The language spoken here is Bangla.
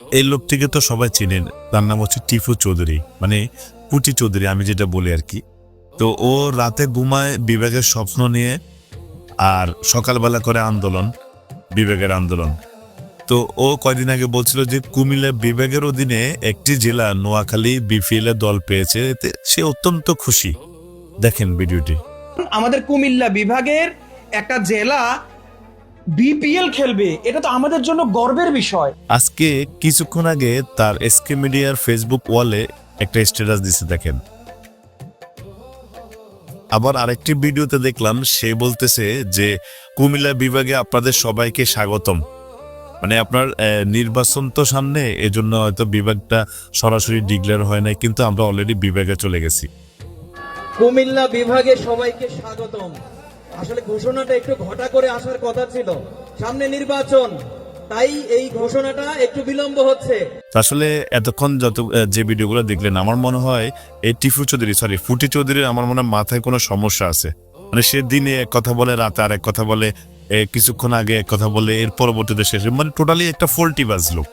এই লোকটিকে তো সবাই চেনেন। তার নাম হচ্ছে টিফু চৌধুরী মানে পুটি চৌধুরী, আমি যেটা বলি আর কি। তো ও রাতে ঘুমায় বিবেকের স্বপ্ন নিয়ে আর সকালবেলা করে আন্দোলন, বিবেকের আন্দোলন। তো ও কয়দিন আগে বলছিল যে কুমিল্লা বিভাগের অধীনে একটি জেলা, নোয়াখালী বিপিএল দল পেয়েছে, এতে সে অত্যন্ত খুশি। দেখেন ভিডিওটি। আমাদের কুমিল্লা বিভাগের একটা জেলা বিপিএল খেলবে এটা তো আমাদের জন্য গর্বের বিষয়। আজকে কিছুক্ষণ আগে তার এসকে মিডিয়ার ফেসবুক ওয়ালে একটা স্ট্যাটাস দিছে দেখেন। আবার আরেকটি ভিডিওতে দেখলাম সে বলতেছে যে কুমিল্লা বিভাগে আপনাদের সবাইকে স্বাগতম। মানে আপনার আহ, নির্বাচন তো সামনে এজন্য হয়তো বিভাগটা সরাসরি ডিক্লেয়ার হয় নাই কিন্তু আমরা অলরেডি বিভাগে চলে গেছি। কুমিল্লা বিভাগে সবাইকে স্বাগতম। আসলে ঘোষণাটা একটু ঘটা করে আসার কথা ছিল। সামনে নির্বাচন, তাই এই ঘোষণাটা একটু বিলম্ব হচ্ছে। আসলে এতক্ষণ যত, যে ভিডিওগুলো দেখলেন, আমার মনে হয় এই টিফু চৌধুরী সরি ফুটি চৌধুরীর আমার মনে হয় মাথায় কোনো সমস্যা আছে। মানে সে দিনে এক কথা বলে, রাতে আর এক কথা বলে কিছুক্ষণ আগে এক কথা বলে, এর পরবর্তীতে শেষে মানে টোটালি একটা ফোল্টিবাজ লোক